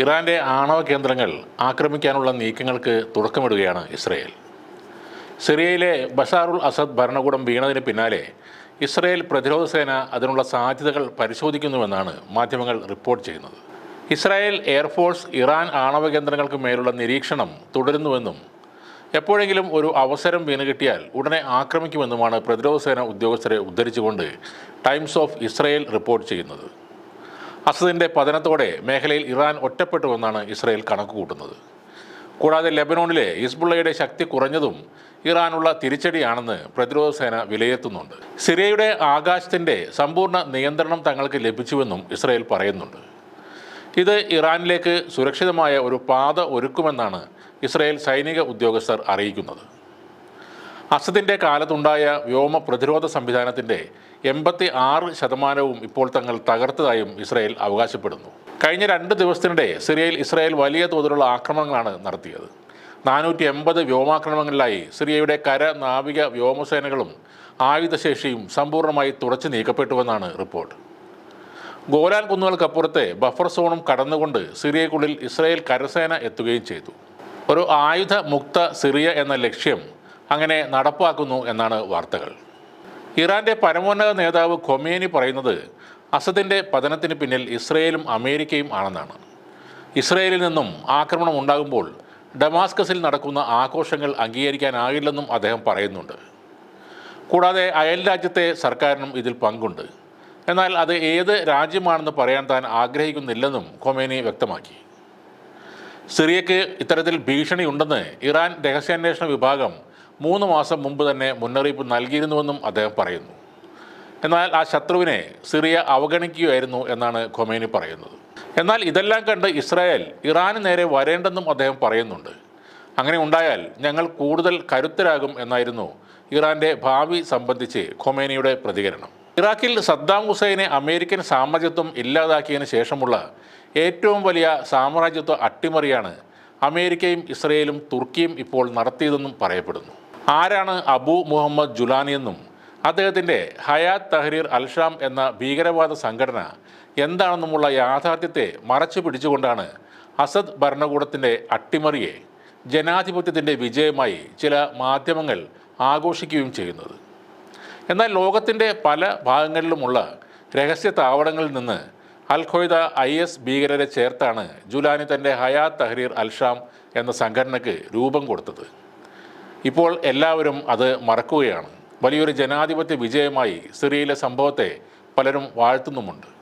ഇറാന്റെ ആണവ കേന്ദ്രങ്ങൾ ആക്രമിക്കാനുള്ള നീക്കങ്ങൾക്ക് തുടക്കമിടുകയാണ് ഇസ്രയേൽ. സിറിയയിലെ ബഷാറുൽ അസദ് ഭരണകൂടം വീണതിന് പിന്നാലെ ഇസ്രയേൽ പ്രതിരോധ സേന അതിനുള്ള സാധ്യതകൾ പരിശോധിക്കുന്നുവെന്നാണ് മാധ്യമങ്ങൾ റിപ്പോർട്ട് ചെയ്യുന്നത്. ഇസ്രായേൽ എയർഫോഴ്സ് ഇറാൻ ആണവ കേന്ദ്രങ്ങൾക്ക് മേലുള്ള നിരീക്ഷണം തുടരുന്നുവെന്നും എപ്പോഴെങ്കിലും ഒരു അവസരം വീണ് കിട്ടിയാൽ ഉടനെ ആക്രമിക്കുമെന്നുമാണ് പ്രതിരോധ സേന ഉദ്യോഗസ്ഥരെ ഉദ്ധരിച്ചുകൊണ്ട് ടൈംസ് ഓഫ് ഇസ്രയേൽ റിപ്പോർട്ട് ചെയ്യുന്നത്. അസദിന്റെ പതനത്തോടെ മേഖലയിൽ ഇറാൻ ഒറ്റപ്പെട്ടുവെന്നാണ് ഇസ്രയേൽ കണക്കുകൂട്ടുന്നത്. കൂടാതെ ലെബനോണിലെ ഹിസ്ബുള്ളയുടെ ശക്തി കുറഞ്ഞതും ഇറാനുള്ള തിരിച്ചടിയാണെന്ന് പ്രതിരോധ സേന വിലയിരുത്തുന്നുണ്ട്. സിറിയയുടെ ആകാശത്തിന്റെ സമ്പൂർണ നിയന്ത്രണം തങ്ങൾക്ക് ലഭിച്ചുവെന്നും ഇസ്രയേൽ പറയുന്നുണ്ട്. ഇത് ഇറാനിലേക്ക് സുരക്ഷിതമായ ഒരു പാത ഒരുക്കുമെന്നാണ് ഇസ്രയേൽ സൈനിക ഉദ്യോഗസ്ഥർ അറിയിക്കുന്നത്. അസദിന്റെ കാലത്തുണ്ടായ വ്യോമ പ്രതിരോധ സംവിധാനത്തിന്റെ എൺപത്തി ആറ് ശതമാനവും ഇപ്പോൾ തങ്ങൾ തകർത്തതായും ഇസ്രയേൽ അവകാശപ്പെടുന്നു. കഴിഞ്ഞ രണ്ട് ദിവസത്തിനിടെ സിറിയയിൽ ഇസ്രായേൽ വലിയ തോതിലുള്ള ആക്രമണങ്ങളാണ് നടത്തിയത്. നാനൂറ്റി എൺപത് വ്യോമാക്രമണങ്ങളിലായി സിറിയയുടെ കര നാവിക വ്യോമസേനകളും ആയുധശേഷിയും സമ്പൂർണമായി തുടച്ചു നീക്കപ്പെട്ടുവെന്നാണ് റിപ്പോർട്ട്. ഗോലാൻ കുന്നുകൾക്കപ്പുറത്തെ ബഫർ സോണും കടന്നുകൊണ്ട് സിറിയക്കുള്ളിൽ ഇസ്രായേൽ കരസേന എത്തുകയും ചെയ്തു. ഒരു ആയുധ മുക്ത സിറിയ എന്ന ലക്ഷ്യം അങ്ങനെ നടപ്പാക്കുന്നു എന്നാണ് വാർത്തകൾ. ഇറാന്റെ പരമോന്നത നേതാവ് ഖൊമേനി പറയുന്നത് അസദിന്റെ പതനത്തിന് പിന്നിൽ ഇസ്രയേലും അമേരിക്കയും ആണെന്നാണ്. ഇസ്രയേലിൽ നിന്നും ആക്രമണം ഉണ്ടാകുമ്പോൾ ഡമാസ്കസിൽ നടക്കുന്ന ആഘോഷങ്ങൾ അംഗീകരിക്കാനാകില്ലെന്നും അദ്ദേഹം പറയുന്നുണ്ട്. കൂടാതെ അയൽ രാജ്യത്തെ സർക്കാരിനും ഇതിൽ പങ്കുണ്ട്. എന്നാൽ അത് ഏത് രാജ്യമാണെന്ന് പറയാൻ താൻ ആഗ്രഹിക്കുന്നില്ലെന്നും ഖൊമേനി വ്യക്തമാക്കി. സിറിയയ്ക്ക് ഇത്തരത്തിൽ ഭീഷണിയുണ്ടെന്ന് ഇറാൻ രഹസ്യാന്വേഷണ വിഭാഗം മൂന്ന് മാസം മുമ്പ് തന്നെ മുന്നറിയിപ്പ് നൽകിയിരുന്നുവെന്നും അദ്ദേഹം പറയുന്നു. എന്നാൽ ആ ശത്രുവിനെ സിറിയ അവഗണിക്കുകയായിരുന്നു എന്നാണ് ഖൊമേനി പറയുന്നത്. എന്നാൽ ഇതെല്ലാം കണ്ട് ഇസ്രായേൽ ഇറാന് നേരെ വരേണ്ടെന്നും അദ്ദേഹം പറയുന്നുണ്ട്. അങ്ങനെ ഉണ്ടായാൽ ഞങ്ങൾ കൂടുതൽ കരുത്തരാകും എന്നായിരുന്നു ഇറാന്റെ ഭാവി സംബന്ധിച്ച് ഖൊമേനിയുടെ പ്രതികരണം. ഇറാഖിൽ സദ്ദാം ഹുസൈനെ അമേരിക്കൻ സാമ്രാജ്യത്വം ഇല്ലാതാക്കിയതിന് ശേഷമുള്ള ഏറ്റവും വലിയ സാമ്രാജ്യത്വ അട്ടിമറിയാണ് അമേരിക്കയും ഇസ്രയേലും തുർക്കിയും ഇപ്പോൾ നടത്തിയതെന്നും പറയപ്പെടുന്നു. ആരാണ് അബു മുഹമ്മദ് ജുലാനി എന്നും അദ്ദേഹത്തിന്റെ ഹയാത്ത് തഹരീർ അൽഷാം എന്ന ഭീകരവാദ സംഘടന എന്താണെന്നുമുള്ള യാഥാർത്ഥ്യത്തെ മറച്ചു പിടിച്ചുകൊണ്ടാണ് അസദ് ഭരണകൂടത്തിന്റെ അട്ടിമറിയെ ജനാധിപത്യത്തിന്റെ വിജയമായി ചില മാധ്യമങ്ങൾ ആഘോഷിക്കുകയും ചെയ്യുന്നത്. എന്നാൽ ലോകത്തിന്റെ പല ഭാഗങ്ങളിലുമുള്ള രഹസ്യ താവളങ്ങളിൽ നിന്ന് അൽ ഖ്വയ്ദ ഐ എസ് ഭീകരരെ ചേർത്താണ് ജുലാനി തന്റെ ഹയാത്ത് തഹരീർ അൽഷാം എന്ന സംഘടനയ്ക്ക് രൂപം കൊടുത്തത്. ഇപ്പോൾ എല്ലാവരും അത് മറക്കുകയാണ്. വലിയൊരു ജനാധിപത്യ വിജയമായി സിറിയയിലെ സംഭവത്തെ പലരും വാഴ്ത്തുന്നുമുണ്ട്.